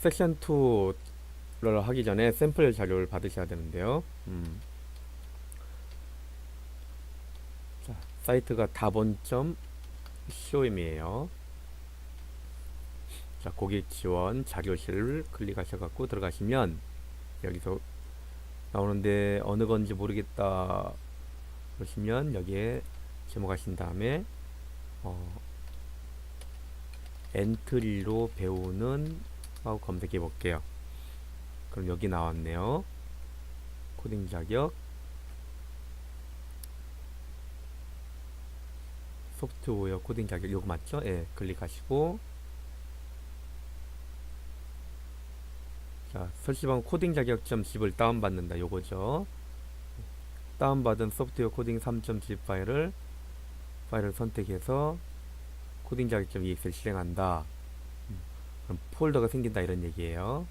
섹션 2를 하기 전에 샘플 자료를 받으셔야 되는데요. 음. 자, 사이트가 다본점 쇼임이에요. 자, 고객 지원 자료실을 클릭하셔 갖고 들어가시면 여기서 나오는데 어느 건지 모르겠다 보시면 여기에 제목하신 다음에 어, 엔트리로 배우는 하고 검색해 볼게요. 그럼 여기 나왔네요. 코딩 자격 소프트웨어 코딩 자격 요거 맞죠? 예, 클릭하시고 자, 설치방 코딩 자격점 zip을 다운받는다 요거죠. 다운받은 소프트웨어 코딩 3.zip 파일을 파일을 선택해서 코딩 자격점 ex를 실행한다. 폴더가 생긴다 이런 얘기예요.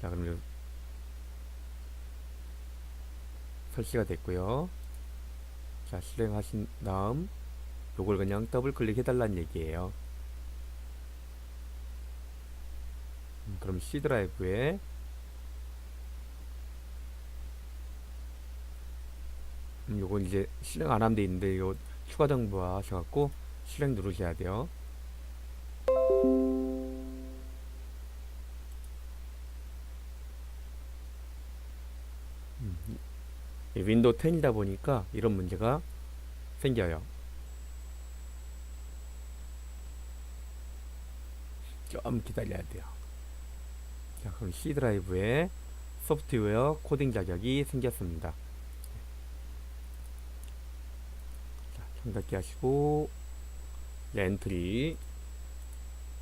자, 그럼 요- 설치가 됐고요. 자, 실행하신 다음 요걸 그냥 더블 클릭해 달라는 얘기예요. 음, 그럼 C 드라이브에 음, 요건 이제 실행 안 하면 돼 있는데 요 추가 정보 하셔갖고 실행 누르셔야 돼요. 음, 이 윈도우 10이다 보니까 이런 문제가 생겨요. 좀 기다려야 돼요. 자, 그럼 C 드라이브에 소프트웨어 코딩 자격이 생겼습니다. 자, 청닫기 하시고 이제 엔트리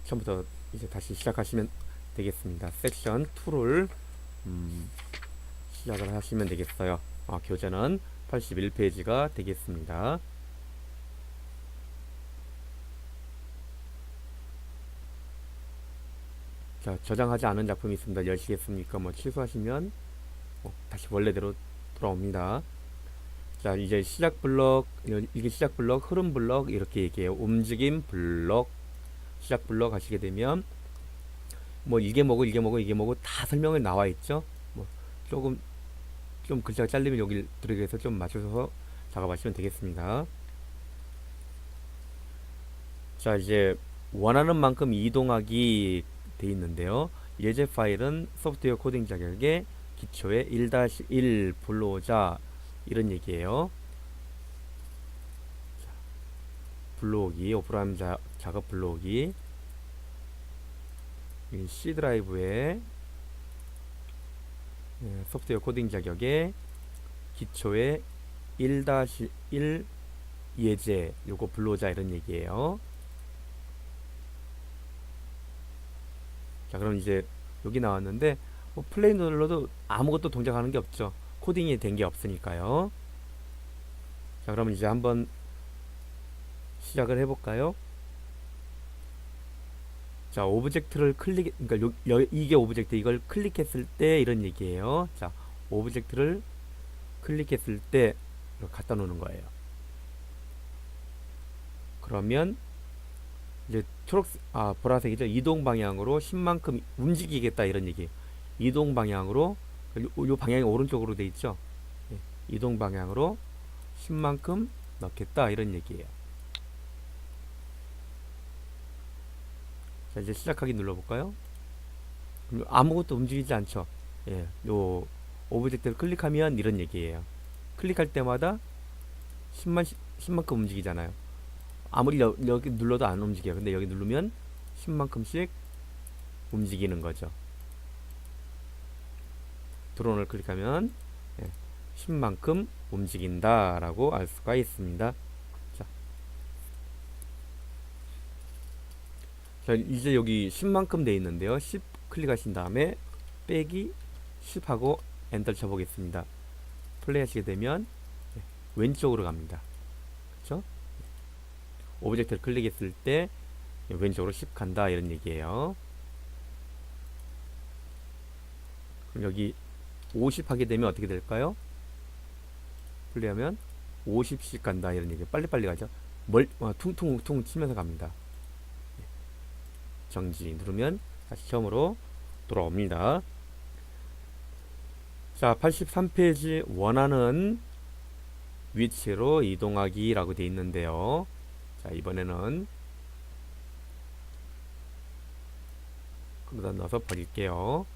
처음부터 이제 다시 시작하시면 되겠습니다. 섹션 2를 음, 시작을 하시면 되겠어요. 아, 교재는 81페이지가 되겠습니다. 자, 저장하지 않은 작품이 있습니다. 열시겠습니까? 뭐 취소하시면 어, 다시 원래대로 돌아옵니다. 자, 이제 시작 블럭, 이게 시작 블럭, 흐름 블럭 이렇게 얘기해요. 움직임 블럭, 시작 블럭 하시게 되면 뭐 이게 뭐고 이게 뭐고 이게 뭐고 다 설명이 나와 있죠. 뭐 조금 좀 글자가 잘리면 여기 들어가서 좀 맞춰서 작업하시면 되겠습니다. 자, 이제 원하는 만큼 이동하기 돼 있는데요. 예제 파일은 소프트웨어 코딩 자격의 기초에 1-1 불러오자 이런 얘기예요. 자, 불러오기, 오프라임 자, 작업 불러오기 이 C 드라이브에 예, 소프트웨어 코딩 자격의 기초에 1-1 예제 요거 불러오자 이런 얘기예요. 자 그럼 이제 여기 나왔는데 뭐 플레이 눌러도 아무것도 동작하는 게 없죠 코딩이 된 게 없으니까요. 자 그러면 이제 한번 시작을 해볼까요? 자 오브젝트를 클릭 그러니까 요, 여, 이게 오브젝트 이걸 클릭했을 때 이런 얘기예요. 자 오브젝트를 클릭했을 때 갖다 놓는 거예요. 그러면 이제 초록 아 보라색이죠? 이동 방향으로 10만큼 움직이겠다 이런 얘기. 이동 방향으로 요, 요 방향이 오른쪽으로 돼 있죠? 예, 이동 방향으로 10만큼 넣겠다 이런 얘기예요. 자 이제 시작하기 눌러볼까요? 아무것도 움직이지 않죠? 예, 요 오브젝트를 클릭하면 이런 얘기예요. 클릭할 때마다 10만 10만큼 움직이잖아요. 아무리 여, 여기 눌러도 안 움직여요. 근데 여기 누르면 10만큼씩 움직이는 거죠. 드론을 클릭하면 예, 10만큼 움직인다 라고 알 수가 있습니다. 자. 자, 이제 여기 10만큼 돼 있는데요. 10 클릭하신 다음에 빼기 10하고 엔터 쳐보겠습니다. 플레이 하시게 되면 예, 왼쪽으로 갑니다. 그렇죠? 오브젝트를 클릭했을 때 왼쪽으로 10 간다 이런 얘기예요. 그럼 여기 50 하게 되면 어떻게 될까요? 플레이하면 50씩 간다 이런 얘기. 빨리빨리 가죠. 멀 어, 퉁퉁퉁 치면서 갑니다. 정지 누르면 다시 처음으로 돌아옵니다. 자, 83페이지 원하는 위치로 이동하기라고 되어 있는데요. 자, 이번에는 그러다 넣어서 버릴게요.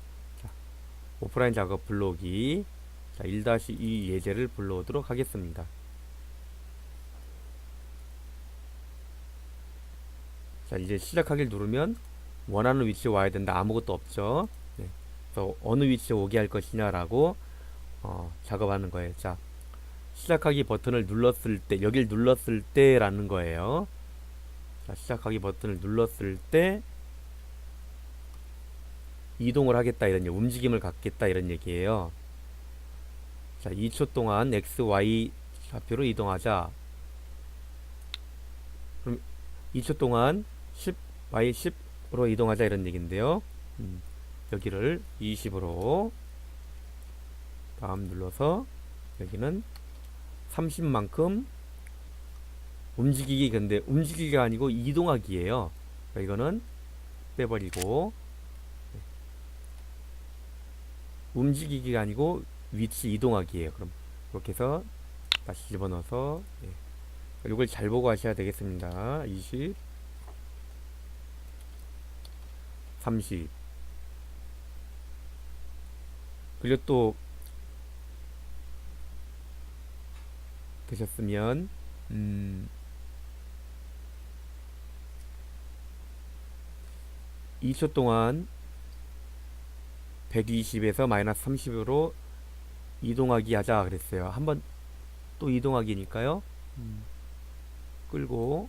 자, 오프라인 작업. 자, 1-2 예제를 불러오도록 하겠습니다. 자, 이제 시작하기를 누르면 원하는 위치에 와야 된다. 아무것도 없죠. 네. 그래서 어느 위치에 오게 할 것이냐 라고 어, 작업하는 거예요. 자, 시작하기 버튼을 눌렀을 때, 여길 눌렀을 때 라는 거예요. 자, 시작하기 버튼을 눌렀을 때 이동을 하겠다 이런 움직임을 갖겠다 이런 얘기예요. 자, 2초 동안 x, y 좌표로 이동하자. 그럼 2초 동안 10, y 10으로 이동하자 이런 얘기인데요. 음, 여기를 20으로 다음 눌러서 여기는 30만큼 움직이기 근데 움직이기가 아니고 이동하기예요. 그러니까 이거는 빼버리고 움직이기가 아니고 위치 이동하기예요. 그럼 이렇게 해서 다시 집어넣어서 예. 이걸 잘 보고 하셔야 되겠습니다. 20 30 그리고 또 되셨으면 음 2초 동안 120에서 마이너스 30으로 이동하기 하자 그랬어요. 한번 또 이동하기니까요. 음, 끌고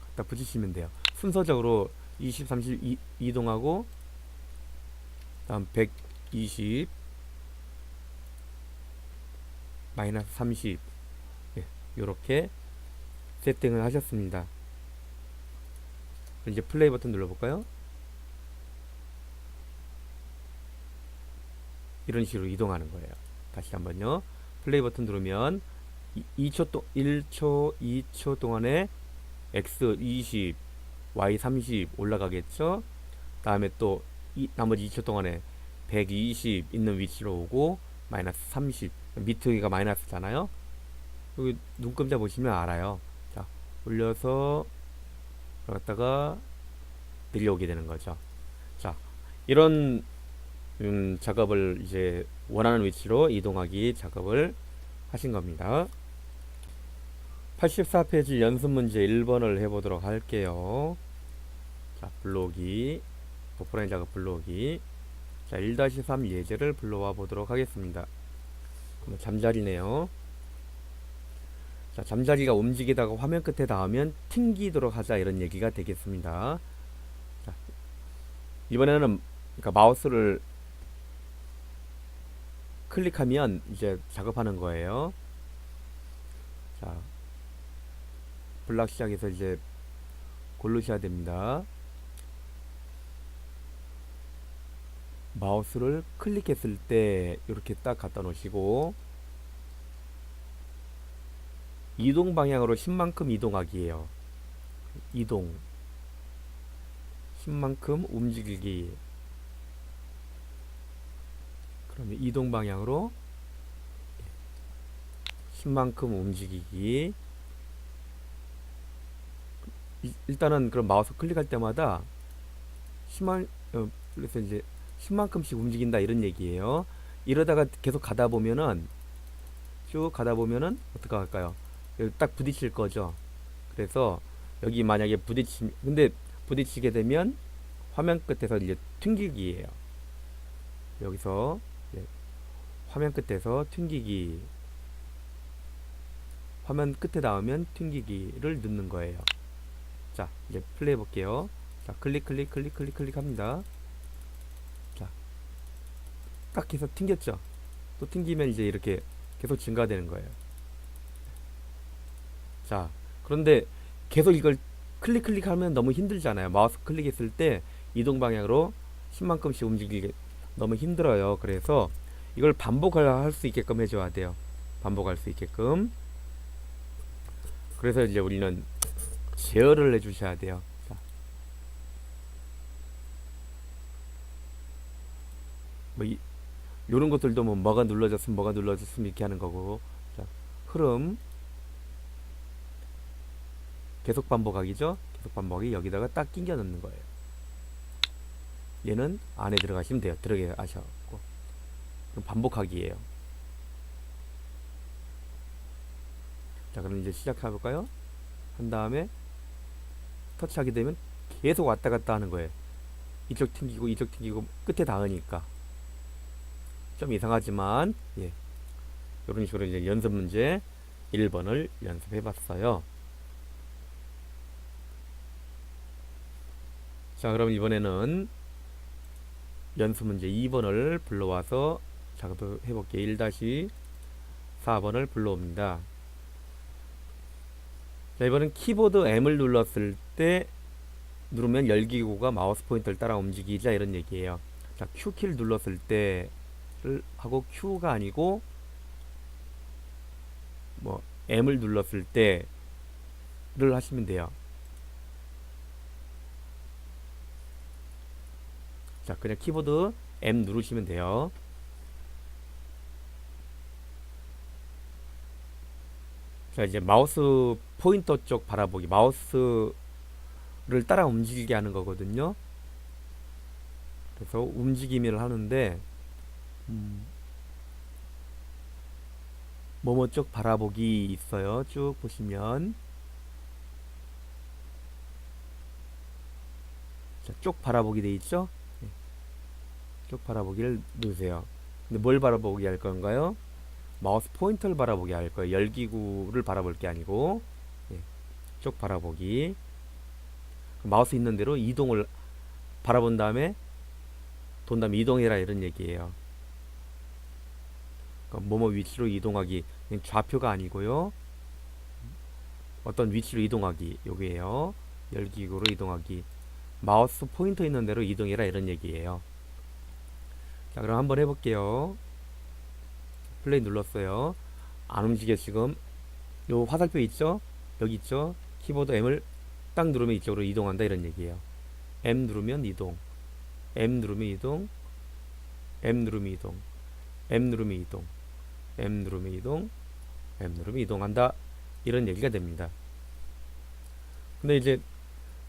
갖다 붙이시면 돼요. 순서적으로 20, 30 이, 이동하고 다음 120 마이너스 30 예, 요렇게 세팅을 하셨습니다. 이제 플레이 버튼 눌러볼까요? 이런 식으로 이동하는 거예요. 다시 한번요. 플레이 버튼 누르면 2초 동 1초, 2초 동안에 x 20, y 30 올라가겠죠. 다음에 또 이, 나머지 2초 동안에 120 있는 위치로 오고 마이너스 30 밑에가 마이너스잖아요. 여기 눈금자 보시면 알아요. 자 올려서 갔다가 내려오게 되는 거죠. 자 이런 음, 작업을 이제 원하는 위치로 이동하기 작업을 하신 겁니다. 84페이지 연습 문제 1번을 해보도록 할게요. 자, 불러오기, 오프라인 작업 불러오기. 자, 1-3 예제를 불러와 보도록 하겠습니다. 그럼 잠자리네요. 자, 잠자리가 움직이다가 화면 끝에 닿으면 튕기도록 하자 이런 얘기가 되겠습니다. 자, 이번에는 그러니까 마우스를 클릭하면 이제 작업하는 거예요. 자, 블락 시작해서 이제 고르셔야 됩니다. 마우스를 클릭했을 때 이렇게 딱 갖다 놓으시고 이동 방향으로 10만큼 이동하기예요. 이동 10만큼 움직이기 그러면 이동 방향으로 10만큼 움직이기 일단은 그럼 마우스 클릭할 때마다 10만 어, 그래서 이제 10만큼씩 움직인다 이런 얘기예요. 이러다가 계속 가다 보면은 쭉 가다 보면은 어떻게 할까요? 여기 딱 부딪힐 거죠. 그래서 여기 만약에 부딪히 근데 부딪히게 되면 화면 끝에서 이제 튕기기예요. 여기서 화면 끝에서 튕기기. 화면 끝에 닿으면 튕기기를 넣는 거예요. 자 이제 플레이 해볼게요. 자 클릭 클릭 클릭 클릭 클릭 합니다. 자 딱 해서 튕겼죠? 또 튕기면 이제 이렇게 계속 증가되는 거예요. 자 그런데 계속 이걸 클릭 클릭 하면 너무 힘들잖아요. 마우스 클릭했을 때 이동 방향으로 10만큼씩 움직이기 너무 힘들어요. 그래서 이걸 반복을 할 수 있게끔 해줘야 돼요. 반복할 수 있게끔. 그래서 이제 우리는 제어를 해주셔야 돼요. 자. 뭐 이, 런 것들도 뭐 뭐가 눌러졌으면 뭐가 눌러졌으면 이렇게 하는 거고. 자, 흐름. 계속 반복하기죠. 계속 반복이 여기다가 딱 끼겨 넣는 거예요. 얘는 안에 들어가시면 돼요. 그럼 반복하기예요. 자 그럼 이제 시작해 볼까요? 한 다음에 터치하게 되면 계속 왔다 갔다 하는 거예요. 이쪽 튕기고 이쪽 튕기고 끝에 닿으니까. 좀 이상하지만 예. 이런 식으로 이제 연습 문제 1번을 연습해 봤어요. 자 그럼 이번에는 연습 문제 2번을 불러와서 작업해 볼게요. 1-4번을 불러옵니다. 자 이번엔 키보드 M을 눌렀을 때 누르면 열기구가 마우스 포인터를 따라 움직이자 이런 얘기예요. 자 Q키를 눌렀을 때를 하고 Q가 아니고 뭐 M을 눌렀을 때를 하시면 돼요 자 그냥 키보드 M 누르시면 돼요. 자 이제 마우스 포인터 쪽 바라보기. 마우스를 따라 움직이게 하는 거거든요. 그래서 움직임을 하는데 음, 뭐뭐 쪽 바라보기 있어요? 쭉 보시면. 자, 쪽 바라보기 돼 있죠 네. 쪽 바라보기를 누르세요 근데 뭘 바라보기 할 건가요 마우스 포인터를 바라보게 할 거예요. 열기구를 바라볼 게 아니고 예, 쭉 바라보기. 마우스 있는 대로 이동을 바라본 다음에 돈 다음에 이동해라 이런 얘기예요. 그러니까 뭐뭐 위치로 이동하기 좌표가 아니고요. 어떤 위치로 이동하기 요게요. 열기구로 이동하기. 마우스 포인터 있는 대로 이동해라 이런 얘기예요. 자 그럼 한번 해볼게요. 플레이 눌렀어요. 안 움직여 지금. 요 화살표 있죠? 여기 있죠? 키보드 M을 딱 누르면 이쪽으로 이동한다 이런 얘기예요. M 누르면 이동. M 누르면 이동. M 누르면 이동. M 누르면 이동. M 누르면 이동. M 누르면 이동한다. 이런 얘기가 됩니다. 근데 이제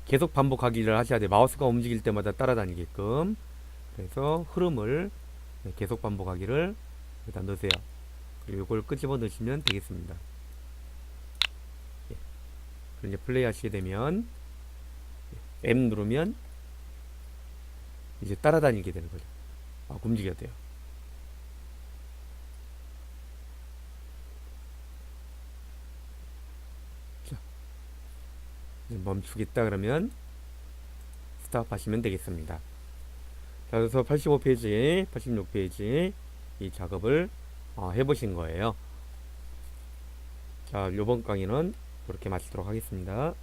계속 반복하기를 하셔야 돼요. 마우스가 움직일 때마다 따라다니게끔. 그래서 흐름을 네, 계속 반복하기를 여기다 넣으세요. 그리고 이걸 끄집어 넣으시면 되겠습니다. 예. 이제 플레이 하시게 되면 예, M 누르면 이제 따라다니게 되는 거죠. 아, 움직여야 돼요. 자, 멈추겠다 그러면 스탑 하시면 되겠습니다. 자, 그래서 85페이지, 86페이지 이 작업을 어, 해보신 거예요. 자, 요번 강의는 이렇게 마치도록 하겠습니다.